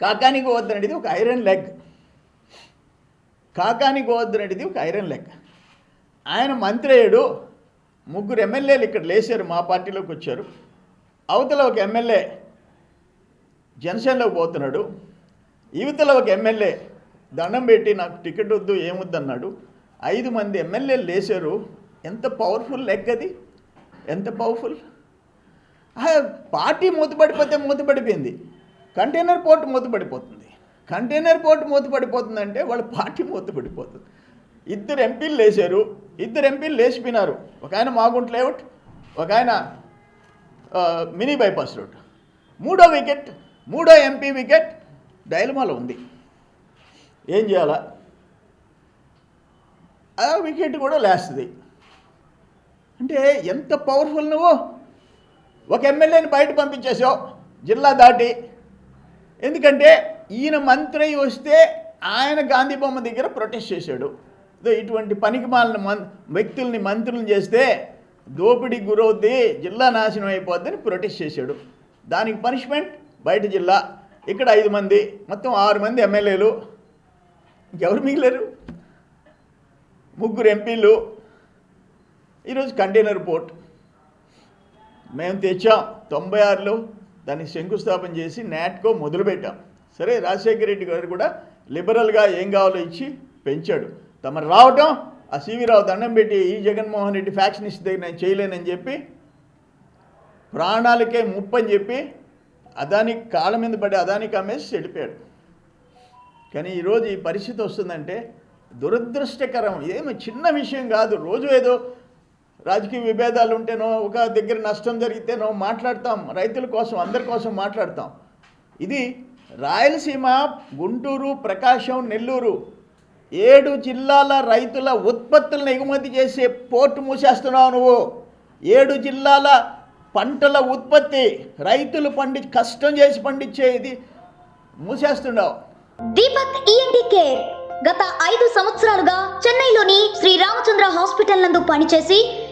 కాకానికి గోవర్ధన్ ఒక iron leg. కాకానికి Govardhan ఒక iron leg. ఆయన మంత్రి అయ్యాడు. ముగ్గురు ఎమ్మెల్యేలు ఇక్కడ లేచారు మా పార్టీలోకి వచ్చారు. అవతల ఒక ఎమ్మెల్యే జనసేనలోకి పోతున్నాడు. యువతలో ఒక ఎమ్మెల్యే దండం పెట్టి నాకు టికెట్ వద్దు ఏమొద్దన్నాడు ఐదు మంది ఎమ్మెల్యేలు లేచారు. ఎంత పవర్ఫుల్ లెగ్ అది? ఎంత పవర్ఫుల్? పార్టీ మూతపడిపోతే మూతపడిపోయింది. కంటైనర్ పోర్ట్ మూతపడిపోతుంది. కంటైనర్ పోర్ట్ మూతపడిపోతుందంటే వాళ్ళ పార్టీ మూతపడిపోతుంది. ఇద్దరు ఎంపీలు లేచారు. ఇద్దరు ఎంపీలు లేచిపోయినారు. ఒక ఆయన మాగుంట లేఅవుట్ ఒక ఆయన మినీ బైపాస్ రోడ్. మూడో వికెట్ మూడో ఎంపీ వికెట్ డైలమాలో ఉంది. ఏం చేయాలా? ఆ వికెట్ కూడా లేస్తుంది అంటే ఎంత పవర్ఫుల్ నువ్వు? ఒక ఎమ్మెల్యేని బయట పంపించేసావు జిల్లా దాటి ఎందుకంటే ఈయన మంత్రి వస్తే ఆయన గాంధీ బొమ్మ దగ్గర ప్రొటెస్ట్ చేశాడు. ఇటువంటి పనికి మాలిన మన్ వ్యక్తుల్ని మంత్రులను చేస్తే దోపిడీ గురవుద్ది జిల్లా నాశనం అయిపోద్దని ప్రొటెస్ట్ చేశాడు. దానికి పనిష్మెంట్ బయట జిల్లా ఇక్కడ ఐదు మంది మొత్తం ఆరు మంది ఎమ్మెల్యేలు. ఇంకెవరు మిగిలేరు? ముగ్గురు ఎంపీలు. ఈరోజు కంటైనర్ పోర్ట్ మేము తెచ్చాం తొంభై ఆరులో. దాన్ని శంకుస్థాపన చేసి నాట్కో మొదలుపెట్టాం. సరే రాజశేఖర రెడ్డి గారు కూడా లిబరల్గా ఏం కావాలో ఇచ్చి పెంచాడు. తమరు రావటం ఆ సివి రావు దండం పెట్టి ఈ జగన్మోహన్ రెడ్డి ఫ్యాక్షనిస్ట్ దగ్గర నేను చేయలేనని చెప్పి ప్రాణాలకే ముప్పని చెప్పి అదానికి కాళ్ళ మీద పడి అదానికి అమ్మేసి చెడిపాడు. కానీ ఈరోజు ఈ పరిస్థితి వస్తుందంటే దురదృష్టకరం. ఏమి చిన్న విషయం కాదు. రోజు ఏదో రాజకీయ విభేదాలు ఉంటేనో ఒక దగ్గర నష్టం జరిగితేనో మాట్లాడతాం. రైతుల కోసం అందరి కోసం మాట్లాడతాం. ఇది రాయలసీమ గుంటూరు ప్రకాశం నెల్లూరు ఏడు జిల్లాల రైతుల ఉత్పత్తులను ఎగుమతి చేసే పోర్టు మూసేస్తున్నావు నువ్వు. ఏడు జిల్లాల పంటల ఉత్పత్తి రైతులు పండి కష్టం చేసి పండించే ఇది మూసేస్తున్నావు. దీపక్ ఈఎన్టీ కేర్ గత ఐదు సంవత్సరాలుగా చెన్నైలోని శ్రీ రామచంద్ర హాస్పిటల్ నందు పనిచేసి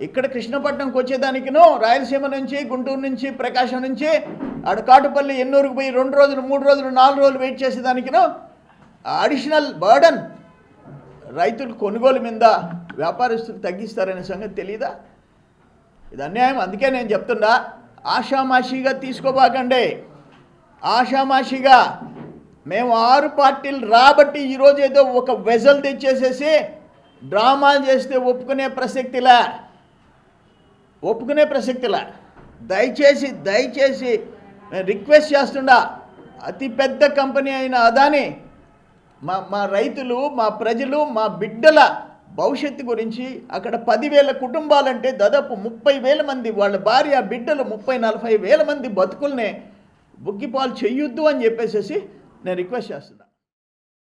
ఇక్కడ కృష్ణపట్నంకి వచ్చేదానికినో రాయలసీమ నుంచి గుంటూరు నుంచి ప్రకాశం నుంచి ఆడ కాటుపల్లి ఎన్నూరుకు పోయి రెండు రోజులు మూడు రోజులు నాలుగు రోజులు వెయిట్ చేసేదానికినో అడిషనల్ బర్డన్. రైతులు కొనుగోలు మీద వ్యాపారస్తులు తగ్గిస్తారనే సంగతి తెలీదా? ఇది అన్యాయం అందుకే నేను చెప్తున్నా. ఆషామాషిగా తీసుకోబాకండి. ఆషామాషిగా. మేము ఆరు పార్టీలు రాబట్టి ఈరోజు ఏదో ఒక వెజల్ తెచ్చేసేసి డ్రామా చేస్తే ఒప్పుకునే ప్రసక్తిలా ఒప్పుకునే ప్రసక్తిలా. దయచేసి దయచేసి రిక్వెస్ట్ చేస్తుండా. అతి పెద్ద కంపెనీ అయిన అదాని మా మా రైతులు మా ప్రజలు మా బిడ్డల భవిష్యత్తు గురించి అక్కడ పదివేల కుటుంబాలంటే దాదాపు ముప్పై వేల మంది వాళ్ళ భార్య బిడ్డలు ముప్పై నలభై వేల మంది బతుకుల్ని బుగ్గిపాలు చెయ్యొద్దు అని చెప్పేసేసి నేను రిక్వెస్ట్ చేస్తున్నాను